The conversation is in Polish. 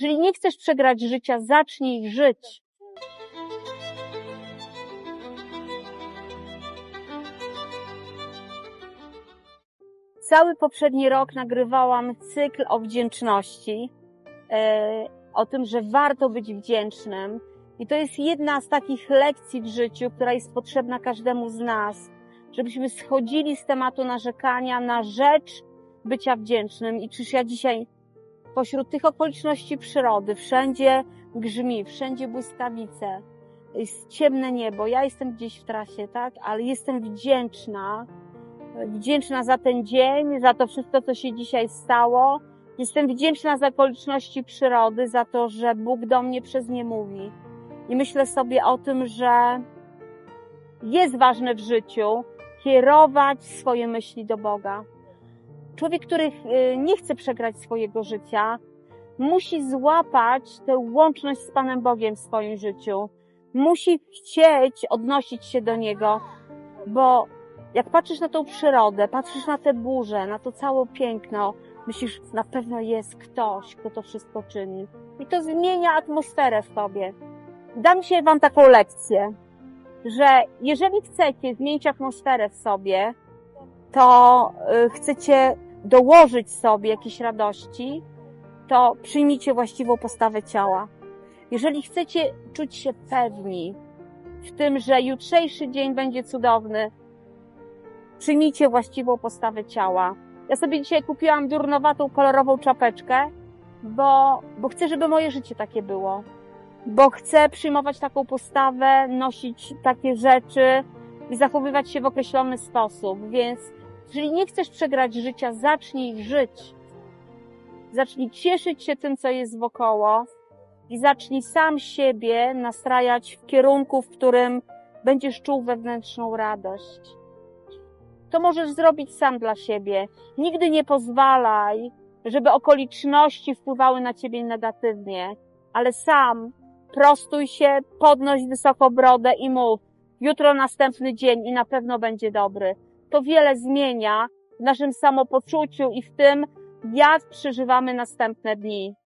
Jeżeli nie chcesz przegrać życia, zacznij żyć. Cały poprzedni rok nagrywałam cykl o wdzięczności, e, o tym, że warto być wdzięcznym. I to jest jedna z takich lekcji w życiu, która jest potrzebna każdemu z nas, żebyśmy schodzili z tematu narzekania na rzecz bycia wdzięcznym. I czyż ja dzisiaj pośród tych okoliczności przyrody, wszędzie grzmi, wszędzie błyskawice, jest ciemne niebo, ja jestem gdzieś w trasie, tak, ale jestem wdzięczna, wdzięczna za ten dzień, za to wszystko, co się dzisiaj stało. Jestem wdzięczna za okoliczności przyrody, za to, że Bóg do mnie przez nie mówi. I myślę sobie o tym, że jest ważne w życiu kierować swoje myśli do Boga. Człowiek, który y, nie chce przegrać swojego życia, musi złapać tę łączność z Panem Bogiem w swoim życiu. Musi chcieć odnosić się do Niego, bo jak patrzysz na tą przyrodę, patrzysz na te burze, na to całe piękno, myślisz, na pewno jest ktoś, kto to wszystko czyni. I to zmienia atmosferę w tobie. Dam dzisiaj wam taką lekcję, że jeżeli chcecie zmienić atmosferę w sobie, to y, chcecie dołożyć sobie jakieś radości, to przyjmijcie właściwą postawę ciała. Jeżeli chcecie czuć się pewni w tym, że jutrzejszy dzień będzie cudowny, przyjmijcie właściwą postawę ciała. Ja sobie dzisiaj kupiłam durnowatą, kolorową czapeczkę, bo, bo chcę, żeby moje życie takie było. Bo chcę przyjmować taką postawę, nosić takie rzeczy i zachowywać się w określony sposób. Więc jeżeli nie chcesz przegrać życia, zacznij żyć. Zacznij cieszyć się tym, co jest wokoło i zacznij sam siebie nastrajać w kierunku, w którym będziesz czuł wewnętrzną radość to możesz zrobić sam dla siebie. Nigdy nie pozwalaj, żeby okoliczności wpływały na ciebie negatywnie, ale sam prostuj się, podnoś wysoko brodę i mów, jutro następny dzień i na pewno będzie dobry. To wiele zmienia w naszym samopoczuciu i w tym, jak przeżywamy następne dni.